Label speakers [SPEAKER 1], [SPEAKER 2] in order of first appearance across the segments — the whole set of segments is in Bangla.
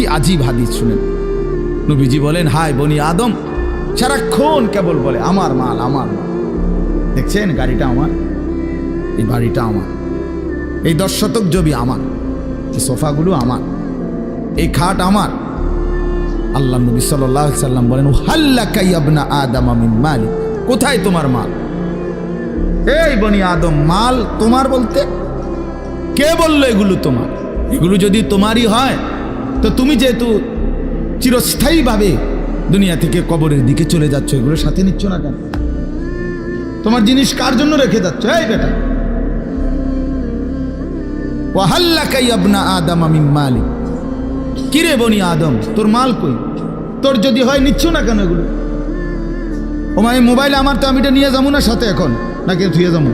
[SPEAKER 1] কি আজীব হাদিস শুনেন। নবীজি বলেন, হায় বনি আদম, সারাক্ষণ কেবল বলে, আমার মাল আমার মাল। দেখছেন, গাড়িটা আমার, এই বাড়িটা আমার, এই দশ শতক জমি আমার, এই সোফাগুলো আমার, এই খাট আমার। আল্লাহ নবী সাল্লাহ সাল্লাম বলেন হাল্লা কাইয়াবনা আদম আমিন মাল, কোথায় তোমার মাল? এই বনি আদম, মাল তোমার বলতে কে বলল এগুলো তোমার? এগুলো যদি তোমারই হয় তো তুমি যেহেতু চিরস্থায়ীভাবে দুনিয়া থেকে কবরের দিকে চলে যাচ্ছ, এগুলো সাথে নিচ্ছ না কেন? তোমার জিনিস কার জন্য রেখে যাচ্ছ? এই বেটা। ওয়াহাল্লাকাই আবনা আদম আমিন মালিক। কিরে বনি আদম, তোর মাল কই? তোর যদি হয়, নিচ্ছ না কেন এগুলো? ও মানে মোবাইল আমার তো আমি এটা নিয়ে যাব না সাথে এখন। নাকি ধুয়ে যাব।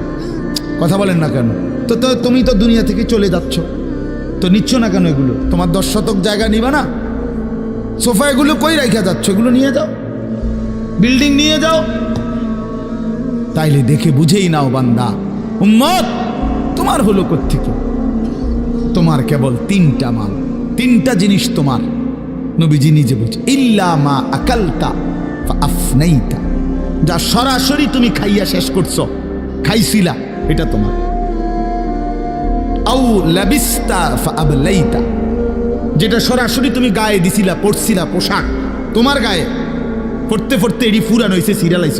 [SPEAKER 1] কথা বলেন না কেন? তো তুমি তো দুনিয়া থেকে চলে যাচ্ছ। তো নিচ্ছ না কেন এগুলো? তোমার দশ শতক জায়গা নিবা না? সোফা এগুলো কই রেখে যাচ্ছ? এগুলো নিয়ে যাও। বিল্ডিং নিয়ে যাও। তাইলে দেখে বুঝেই নাও বান্দা। উম্মত, তোমার হলো কোত্থেকে? তোমার কেবল তিনটা মাল, তিনটা জিনিস তোমার। নবীজি নিজে বুঝে ইল্লা মা আকালতা আফনাইতা। যা সরাসরি তুমি খাইয়া শেষ করছ। খাইছিলা, এটা তোমার। আউ লাবিস্তা আবলাইতা যেটা সরাসরি তুমি গায়ে দিছিলা পড়ছিলা পোশাক, তোমার গায়ে। পড়তে পড়তে এডি ফুরান হয়েছে সিরিয়ালাইছ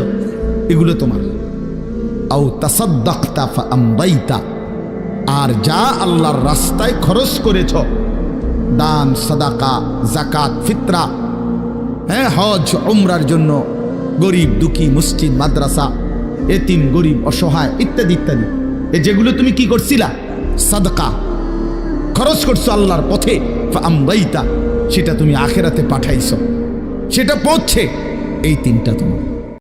[SPEAKER 1] এগুলো তোমার। আউ তাসাদ্দাক্তা আমবাইতা আর যা আল্লাহর রাস্তায় খরচ করেছ, দান, সাদাকা জাকাত ফিতরা হ্যাঁ হজ, উমরার জন্য, গরিব, দুঃখী, মসজিদ, মাদ্রাসা, এতিম, গরিব, অসহায়, ইত্যাদি ইত্যাদি। এ যেগুলো তুমি কি করছিলা? সাদকা। খরচ করছ আল্লাহর পথে আমরাইতা সেটা তুমি আখেরাতে পাঠাইছ। সেটা পড়ছে এই তিনটা তোমার।